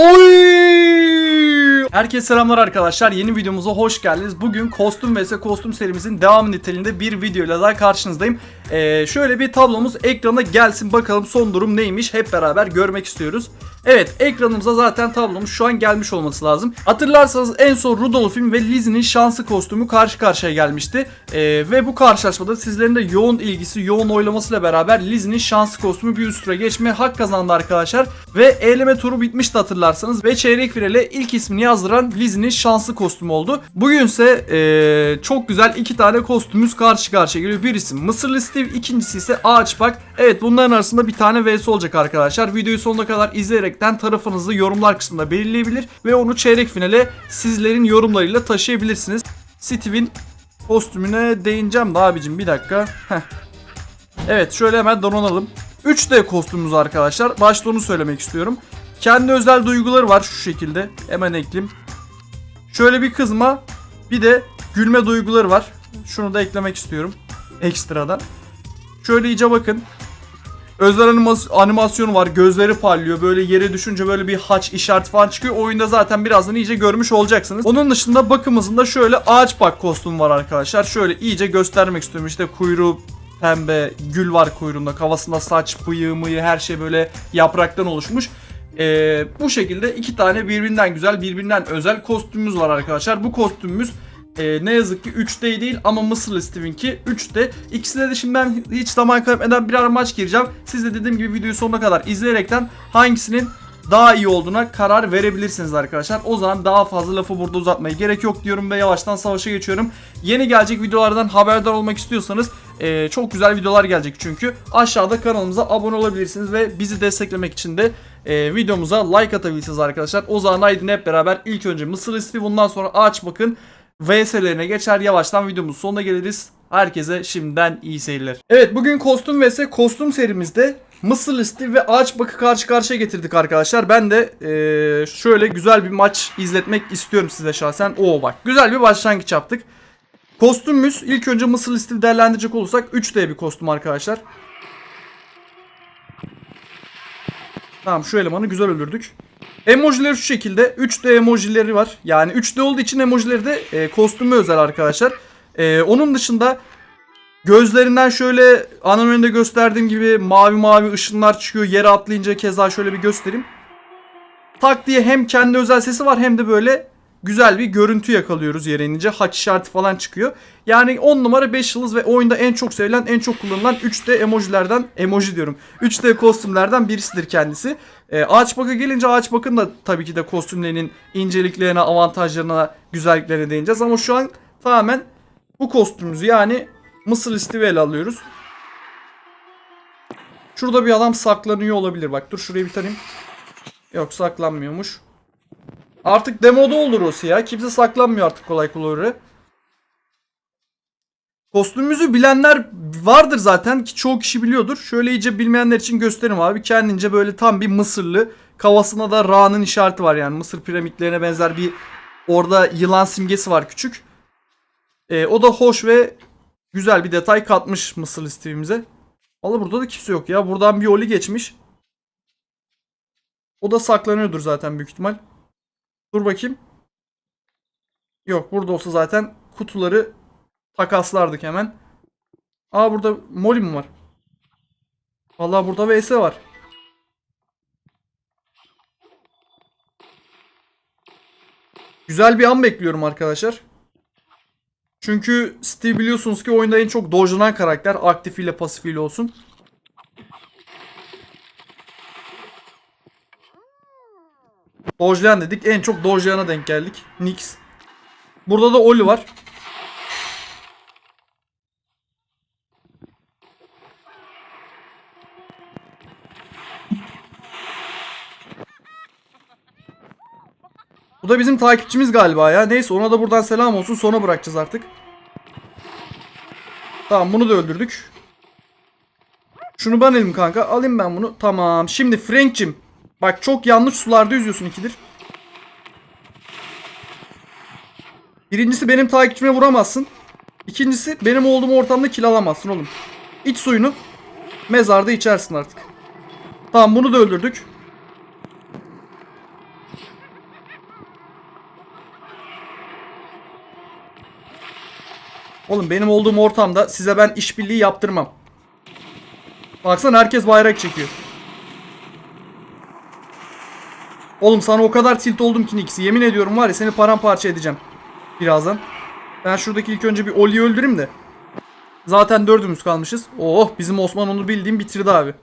Oy! Herkese selamlar arkadaşlar. Yeni videomuza hoş geldiniz. Bugün kostüm vs kostüm serimizin devamı niteliğinde bir videoyla daha karşınızdayım. Ee, şöyle bir tablomuz ekrana gelsin bakalım son durum neymiş hep beraber görmek istiyoruz. Evet ekranımıza zaten tablomuz şu an gelmiş olması lazım. Hatırlarsanız en son Rudolph'in ve Lizzie'nin şanslı kostümü karşı karşıya gelmişti. Ee, ve bu karşılaşmada sizlerin de yoğun ilgisi, yoğun oylamasıyla beraber Lizzie'nin şanslı kostümü bir üst tura geçme hak kazandı arkadaşlar. Ve eleme turu bitmişti hatırlarsanız. Ve çeyrek finale ilk ismini yazdıran Lizzie'nin şanslı kostümü oldu. Bugünse ee, çok güzel iki tane kostümümüz karşı karşıya geliyor. Birisi Mısırlı Steve, ikincisi ise Ağaç Bak. Evet bunların arasında bir tane vs olacak arkadaşlar. Videoyu sonuna kadar izleyerekten tarafınızı yorumlar kısmında belirleyebilir ve onu çeyrek finale sizlerin yorumlarıyla taşıyabilirsiniz. Steve'in kostümüne değineceğim de abicim bir dakika. Heh. Evet şöyle hemen donanalım. 3D kostümümüz arkadaşlar. Başta onu söylemek istiyorum. Kendi özel duyguları var şu şekilde. Hemen ekleyeyim. Şöyle bir kızma bir de gülme duyguları var. Şunu da eklemek istiyorum. Ekstradan. Şöyle iyice bakın. Özel animas- animasyonu var. Gözleri parlıyor. Böyle yere düşünce böyle bir haç işareti falan çıkıyor. Oyunda zaten birazdan iyice görmüş olacaksınız. Onun dışında bakımızında şöyle ağaç bak kostüm var arkadaşlar. Şöyle iyice göstermek istiyorum. İşte kuyruğu pembe, gül var kuyruğunda. Kafasında saç, bıyığı, mıyı her şey böyle yapraktan oluşmuş. Ee, bu şekilde iki tane birbirinden güzel, birbirinden özel kostümümüz var arkadaşlar. Bu kostümümüz e, ne yazık ki 3D değil ama Mısırlı Steven'ki 3D. İkisine de şimdi ben hiç zaman kaybetmeden birer maç gireceğim. Siz de dediğim gibi videoyu sonuna kadar izleyerekten hangisinin daha iyi olduğuna karar verebilirsiniz arkadaşlar. O zaman daha fazla lafı burada uzatmaya gerek yok diyorum ve yavaştan savaşa geçiyorum. Yeni gelecek videolardan haberdar olmak istiyorsanız e, çok güzel videolar gelecek çünkü. Aşağıda kanalımıza abone olabilirsiniz ve bizi desteklemek için de e, videomuza like atabilirsiniz arkadaşlar. O zaman haydi hep beraber ilk önce Mısır ismi bundan sonra ağaç bakın. VS'lerine geçer yavaştan videomuzun sonuna geliriz. Herkese şimdiden iyi seyirler. Evet bugün kostüm vs kostüm serimizde Mısır Steve ve Ağaç Bakı karşı karşıya getirdik arkadaşlar. Ben de eee, şöyle güzel bir maç izletmek istiyorum size şahsen. Oo bak güzel bir başlangıç yaptık. Kostümümüz ilk önce Mısır Steve değerlendirecek olursak 3D bir kostüm arkadaşlar. Tamam şu elemanı güzel öldürdük. Emojileri şu şekilde. 3D emojileri var. Yani 3D olduğu için emojileri de e, kostüme özel arkadaşlar. E, onun dışında gözlerinden şöyle anın önünde gösterdiğim gibi mavi mavi ışınlar çıkıyor. Yere atlayınca keza şöyle bir göstereyim. Tak diye hem kendi özel sesi var hem de böyle güzel bir görüntü yakalıyoruz yere inince. Haç işareti falan çıkıyor. Yani 10 numara 5 yıldız ve oyunda en çok sevilen, en çok kullanılan 3D emojilerden, emoji diyorum. 3D kostümlerden birisidir kendisi. Ee, ağaç baka gelince ağaç bakın da tabii ki de kostümlerinin inceliklerine, avantajlarına, güzelliklerine değineceğiz. Ama şu an tamamen bu kostümümüzü yani Mısır Steve'i ele alıyoruz. Şurada bir adam saklanıyor olabilir. Bak dur şurayı bir tanıyayım. Yok saklanmıyormuş. Artık demoda olur o ya. Kimse saklanmıyor artık kolay kolay. Kostümümüzü bilenler vardır zaten ki çoğu kişi biliyordur. Şöyle iyice bilmeyenler için göstereyim abi. Kendince böyle tam bir Mısırlı. Kafasında da Ra'nın işareti var yani. Mısır piramitlerine benzer bir orada yılan simgesi var küçük. Ee, o da hoş ve güzel bir detay katmış Mısırlı Steve'imize. Valla burada da kimse yok ya. Buradan bir oli geçmiş. O da saklanıyordur zaten büyük ihtimal. Dur bakayım. Yok burada olsa zaten kutuları takaslardık hemen. Aa burada Molly mi var? Vallahi burada VS var. Güzel bir an bekliyorum arkadaşlar. Çünkü Steve biliyorsunuz ki oyunda en çok dojlanan karakter. Aktifiyle pasifiyle olsun. Dojlayan dedik. En çok dojlayana denk geldik. Nix. Burada da Oli var. Bu da bizim takipçimiz galiba ya. Neyse ona da buradan selam olsun. Sonra bırakacağız artık. Tamam bunu da öldürdük. Şunu ben elim kanka. Alayım ben bunu. Tamam. Şimdi Frank'cim. Bak çok yanlış sularda yüzüyorsun ikidir. Birincisi benim takipçime vuramazsın. İkincisi benim olduğum ortamda kil alamazsın oğlum. İç suyunu mezarda içersin artık. Tamam bunu da öldürdük. Oğlum benim olduğum ortamda size ben işbirliği yaptırmam. Baksana herkes bayrak çekiyor. Oğlum sana o kadar tilt oldum ki Nix. Yemin ediyorum var ya seni paramparça edeceğim. Birazdan. Ben şuradaki ilk önce bir Oli'yi öldüreyim de. Zaten dördümüz kalmışız. Oh bizim Osman onu bildiğim bitirdi abi.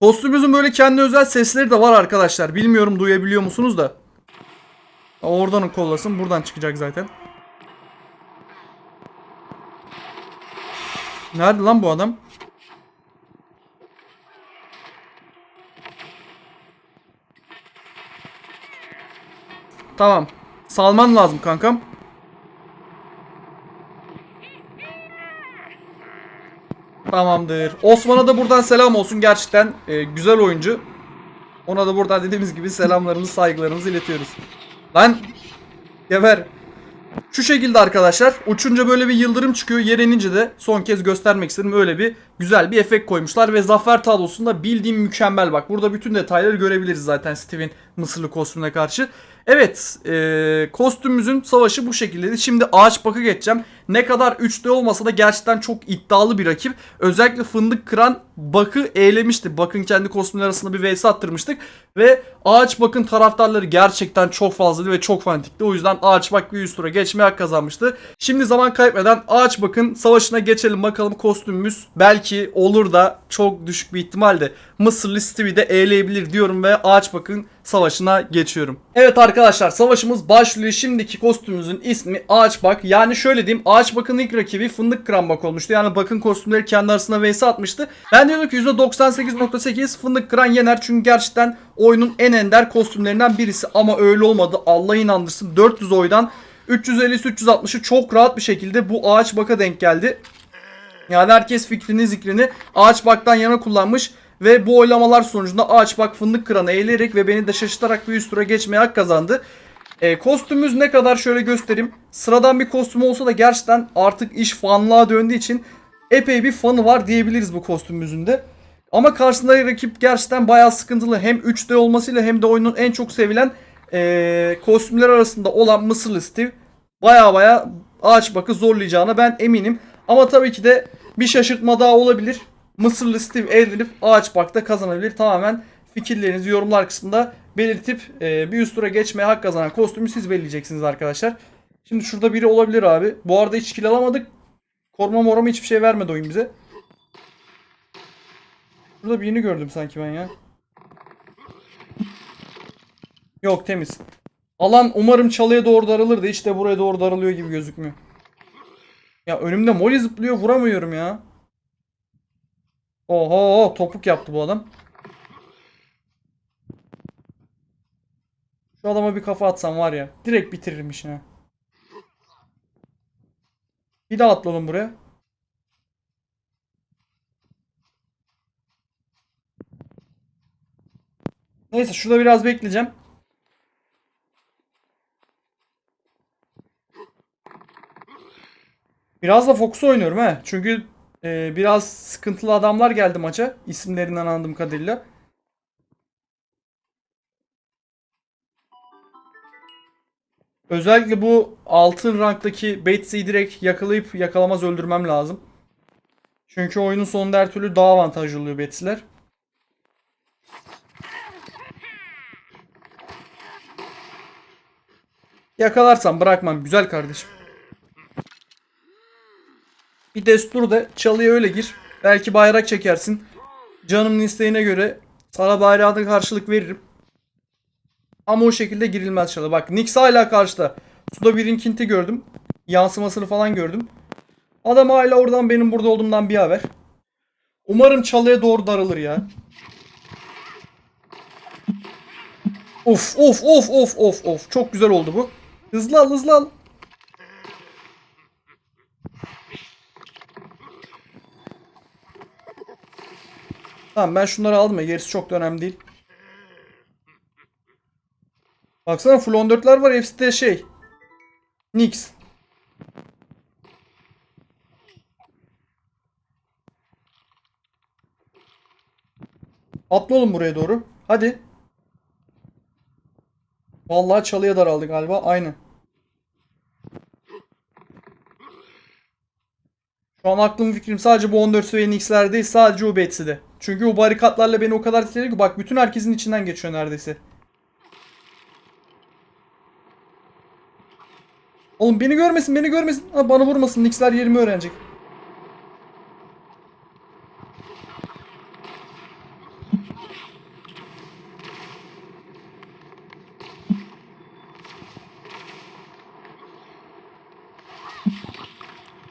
Kostümümüzün böyle kendi özel sesleri de var arkadaşlar. Bilmiyorum duyabiliyor musunuz da. Oradan kollasın. Buradan çıkacak zaten. Nerede lan bu adam? Tamam. Salman lazım kankam. Tamamdır. Osman'a da buradan selam olsun. Gerçekten e, güzel oyuncu. Ona da buradan dediğimiz gibi selamlarımızı, saygılarımızı iletiyoruz. Lan geber. Şu şekilde arkadaşlar. Uçunca böyle bir yıldırım çıkıyor. Yere inince de son kez göstermek istedim. Öyle bir güzel bir efekt koymuşlar. Ve zafer tablosunda bildiğim mükemmel bak. Burada bütün detayları görebiliriz zaten Steve'in Mısırlı kostümüne karşı. Evet e, kostümümüzün savaşı bu şekildeydi. Şimdi ağaç bakı geçeceğim. Ne kadar 3D olmasa da gerçekten çok iddialı bir rakip. Özellikle fındık kıran bakı eğlemişti. Bakın kendi kostümler arasında bir vs attırmıştık. Ve ağaç bakın taraftarları gerçekten çok fazlaydı ve çok fanatikti. O yüzden ağaç bak bir üst tura geçmeye hak kazanmıştı. Şimdi zaman kaybetmeden ağaç bakın savaşına geçelim bakalım kostümümüz belki olur da çok düşük bir ihtimalle Mısırlı Stevie'yi de eğleyebilir diyorum ve ağaç bakın savaşına geçiyorum. Evet arkadaşlar savaşımız başlıyor. Şimdiki kostümümüzün ismi Ağaç Bak. Yani şöyle diyeyim Ağaç Bak'ın ilk rakibi Fındık Kıran Bak olmuştu. Yani Bak'ın kostümleri kendi arasında vs atmıştı. Ben diyordum ki %98.8 Fındık Kıran yener. Çünkü gerçekten oyunun en ender kostümlerinden birisi. Ama öyle olmadı. Allah inandırsın 400 oydan 350-360'ı çok rahat bir şekilde bu Ağaç Bak'a denk geldi. Yani herkes fikrini zikrini Ağaç Bak'tan yana kullanmış. Ve bu oylamalar sonucunda ağaç bak fındık kıranı eğilerek ve beni de şaşırtarak bir üst tura geçmeye hak kazandı. E, kostümümüz ne kadar şöyle göstereyim. Sıradan bir kostüm olsa da gerçekten artık iş fanlığa döndüğü için epey bir fanı var diyebiliriz bu kostümümüzün de. Ama karşısında rakip gerçekten bayağı sıkıntılı. Hem 3D olmasıyla hem de oyunun en çok sevilen e, kostümler arasında olan Mısırlı Steve baya baya ağaç bakı zorlayacağına ben eminim. Ama tabii ki de bir şaşırtma daha olabilir. Mısırlı Steve eğlenip ağaç bakta kazanabilir. Tamamen fikirlerinizi yorumlar kısmında belirtip e, bir üst tura geçmeye hak kazanan kostümü siz belirleyeceksiniz arkadaşlar. Şimdi şurada biri olabilir abi. Bu arada hiç kill alamadık. Koruma morama hiçbir şey vermedi oyun bize. Burada birini gördüm sanki ben ya. Yok temiz. Alan umarım çalıya doğru daralır da hiç de buraya doğru daralıyor gibi gözükmüyor. Ya önümde moli zıplıyor vuramıyorum ya. Oho topuk yaptı bu adam. Şu adama bir kafa atsam var ya. Direkt bitiririm işini. Bir daha atlalım buraya. Neyse şurada biraz bekleyeceğim. Biraz da Fox oynuyorum he. Çünkü ee, biraz sıkıntılı adamlar geldi maça. İsimlerinden anladığım kadarıyla. Özellikle bu altın ranktaki Bates'i direkt yakalayıp yakalamaz öldürmem lazım. Çünkü oyunun sonunda her türlü daha avantajlı oluyor Bates'ler. Yakalarsam bırakmam güzel kardeşim. Bir destur da çalıya öyle gir. Belki bayrak çekersin. Canımın isteğine göre sana bayrağına karşılık veririm. Ama o şekilde girilmez çalı. Bak Nix hala karşıda. Suda bir inkinti gördüm. Yansımasını falan gördüm. Adam hala oradan benim burada olduğumdan bir haber. Umarım çalıya doğru darılır ya. Of of of of of of. Çok güzel oldu bu. Hızlı al hızlı al. Tamam ben şunları aldım ya gerisi çok da önemli değil. Baksana full 14'ler var. Hepsi de şey. Nix. Atla oğlum buraya doğru. Hadi. Vallahi çalıya daraldı galiba. Aynı. Şu an aklım fikrim sadece bu 14 seviyenin X'ler değil sadece Ubets'i de. Çünkü o barikatlarla beni o kadar titredi ki bak bütün herkesin içinden geçiyor neredeyse. Oğlum beni görmesin beni görmesin. Ha, bana vurmasın Nix'ler yerimi öğrenecek.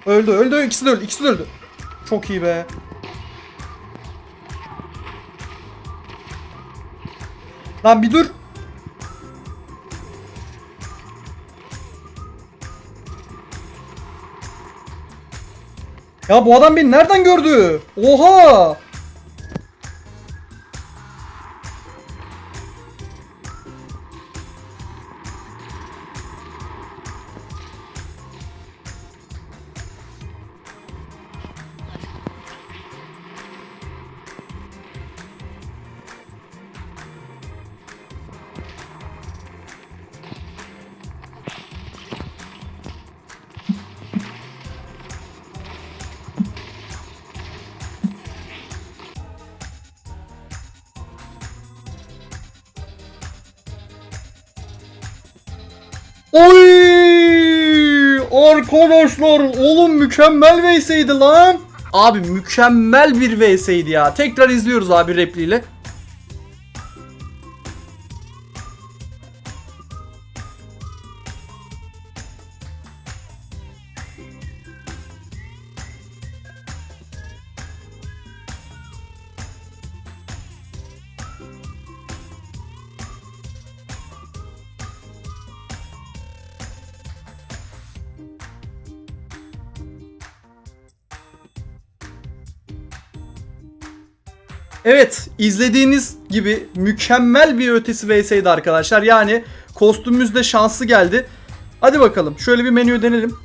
Öldü öldü ikisi de öldü ikisi de öldü. Çok iyi be. Lan bir dur. Ya bu adam beni nereden gördü? Oha! Oy! Arkadaşlar oğlum mükemmel VS'ydi lan. Abi mükemmel bir VS'ydi ya. Tekrar izliyoruz abi repliyle. Evet izlediğiniz gibi mükemmel bir ötesi VS'ydi arkadaşlar. Yani kostümümüz de şanslı geldi. Hadi bakalım şöyle bir menüyü denelim.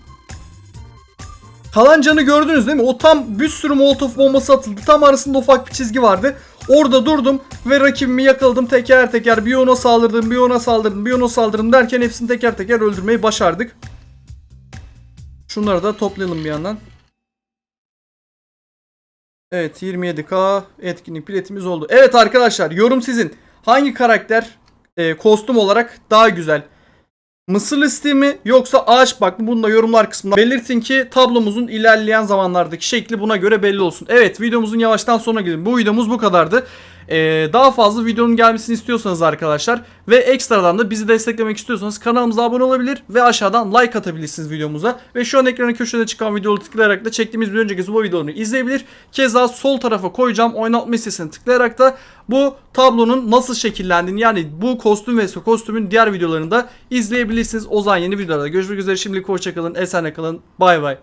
Kalan canı gördünüz değil mi? O tam bir sürü molotof bombası atıldı. Tam arasında ufak bir çizgi vardı. Orada durdum ve rakibimi yakaladım teker teker. Bir ona saldırdım, bir ona saldırdım, bir ona saldırdım derken hepsini teker teker öldürmeyi başardık. Şunları da toplayalım bir yandan. Evet 27k etkinlik biletimiz oldu. Evet arkadaşlar yorum sizin. Hangi karakter e, kostüm olarak daha güzel? Mısır listi mi yoksa ağaç bak mı? Bunu da yorumlar kısmında belirtin ki tablomuzun ilerleyen zamanlardaki şekli buna göre belli olsun. Evet videomuzun yavaştan sonuna gidelim. Bu videomuz bu kadardı. Ee, daha fazla videonun gelmesini istiyorsanız arkadaşlar ve ekstradan da bizi desteklemek istiyorsanız kanalımıza abone olabilir ve aşağıdan like atabilirsiniz videomuza. Ve şu an ekranın köşede çıkan videoları tıklayarak da çektiğimiz bir önceki bu videoları izleyebilir. Keza sol tarafa koyacağım oynatma listesini tıklayarak da bu tablonun nasıl şekillendiğini yani bu kostüm ve kostümün diğer videolarını da izleyebilirsiniz. O zaman yeni videolarda görüşmek üzere. Şimdilik hoşçakalın. Esenle kalın. Bay bay.